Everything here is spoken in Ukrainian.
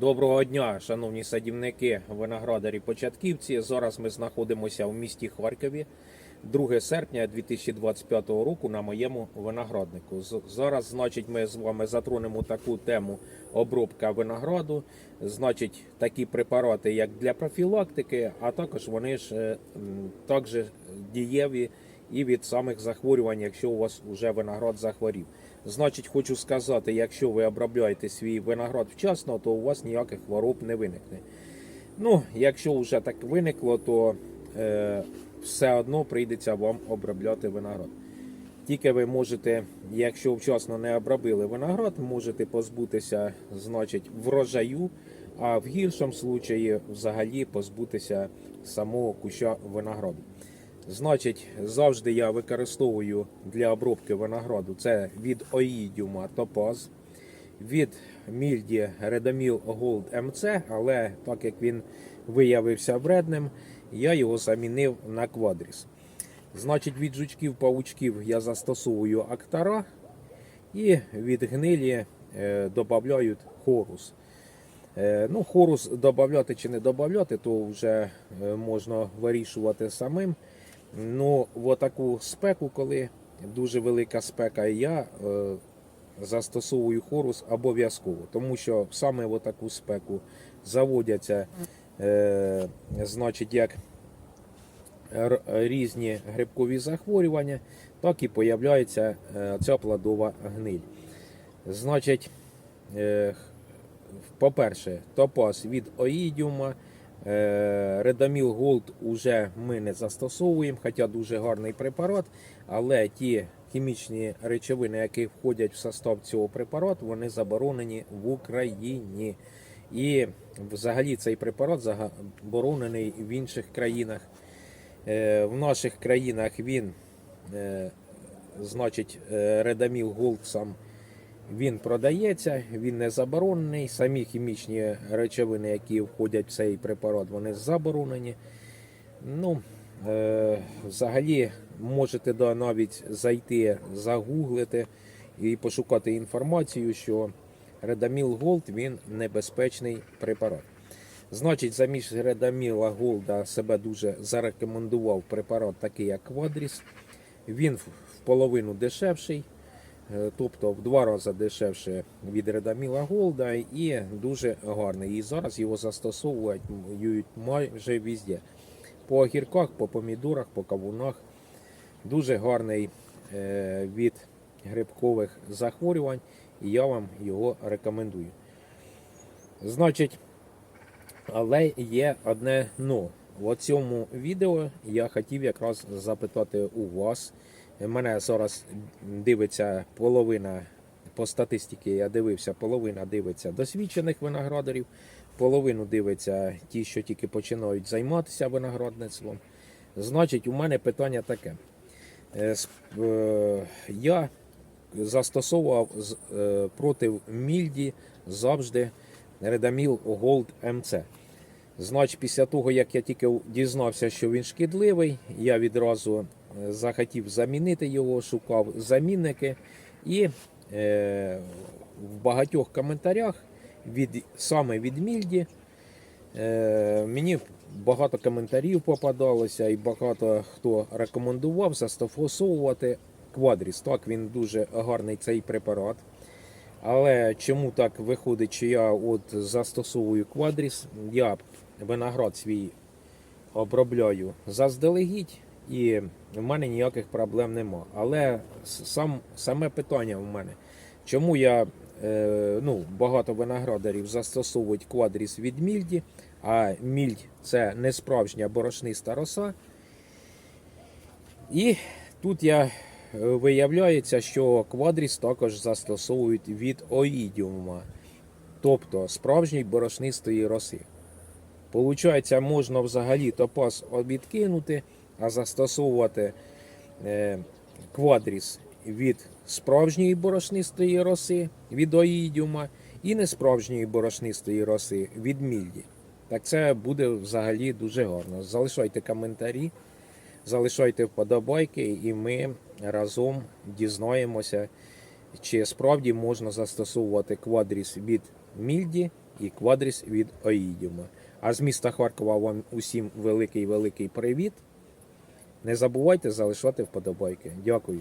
Доброго дня, шановні садівники, виноградарі початківці. Зараз ми знаходимося в місті Харкові 2 серпня 2025 року на моєму винограднику. Зараз, значить, ми з вами затронемо таку тему обробка винограду. Значить, такі препарати, як для профілактики, а також вони ж е, також дієві і від самих захворювань, якщо у вас вже виноград захворів. Значить, хочу сказати, якщо ви обробляєте свій виноград вчасно, то у вас ніяких хвороб не виникне. Ну, якщо вже так виникло, то е, все одно прийдеться вам обробляти виноград. Тільки ви можете, якщо вчасно не обробили виноград, можете позбутися, значить, врожаю, а в гіршому случаї взагалі позбутися самого куща винограду. Значить, завжди я використовую для обробки винограду це від оїдіума топаз, від мільді Редаміл Gold MC, але так як він виявився вредним, я його замінив на квадріс. Значить, від жучків паучків я застосовую актара і від гнилі е, додають хорус. Е, ну, хорус додати чи не додати, то вже е, можна вирішувати самим. Ну, в таку спеку, коли дуже велика спека, я е, застосовую хорус обов'язково, тому що саме в таку спеку заводяться, е, значить, як різні грибкові захворювання, так і появляється е, ця плодова гниль. Значить, е, по-перше, топаз від оїдіума, Редаміл Голд уже ми не застосовуємо, хоча дуже гарний препарат, але ті хімічні речовини, які входять в состав цього препарату, вони заборонені в Україні. І взагалі цей препарат заборонений в інших країнах. Е, В наших країнах він, е, значить, е, Редаміл Голд сам він продається, він не заборонений. Самі хімічні речовини, які входять в цей препарат, вони заборонені. Ну, е, взагалі, можете да, навіть зайти, загуглити і пошукати інформацію, що Редаміл Голд він небезпечний препарат. Значить, замість Редаміла Голда себе дуже зарекомендував препарат, такий як Квадріс. Він в половину дешевший, тобто в два рази дешевше від Редаміла Голда і дуже гарний. І зараз його застосовують майже везде. По огірках, по помідорах, по кавунах. Дуже гарний е, від грибкових захворювань, і я вам його рекомендую. Значить, але є одне но. В цьому відео я хотів якраз запитати у вас. Мене зараз дивиться половина по статистиці, я дивився, половина дивиться досвідчених виноградарів, половину дивиться ті, що тільки починають займатися виноградництвом. Значить, у мене питання таке. Е, е, Я застосовував е, проти мільді завжди Редаміл Gold MC. Значить, після того, як я тільки дізнався, що він шкідливий, я відразу захотів замінити його, шукав замінники. І е, в багатьох коментарях від, саме від Мільді е, мені багато коментарів попадалося, і багато хто рекомендував застосовувати квадріс. Так, він дуже гарний цей препарат. Але чому так виходить, що я от застосовую квадріс, я виноград свій обробляю заздалегідь, і в мене ніяких проблем нема. Але сам, саме питання в мене, чому я е, ну, багато виноградарів застосовують квадріс від мільді, а мільдь це не справжня борошниста роса. І тут я е, виявляється, що квадріс також застосовують від оїдіума, тобто справжньої борошнистої роси. Получається, можна взагалі топаз відкинути, застосовувати е, квадріс від справжньої борошнистої роси, від оїдіума, і несправжньої борошнистої роси від мільді. Так це буде взагалі дуже гарно. Залишайте коментарі, залишайте вподобайки, і ми разом дізнаємося, чи справді можна застосовувати квадріс від мільді і квадріс від Оїдіума. А з міста Харкова вам усім великий великий привіт. Не забувайте залишати вподобайки. Дякую.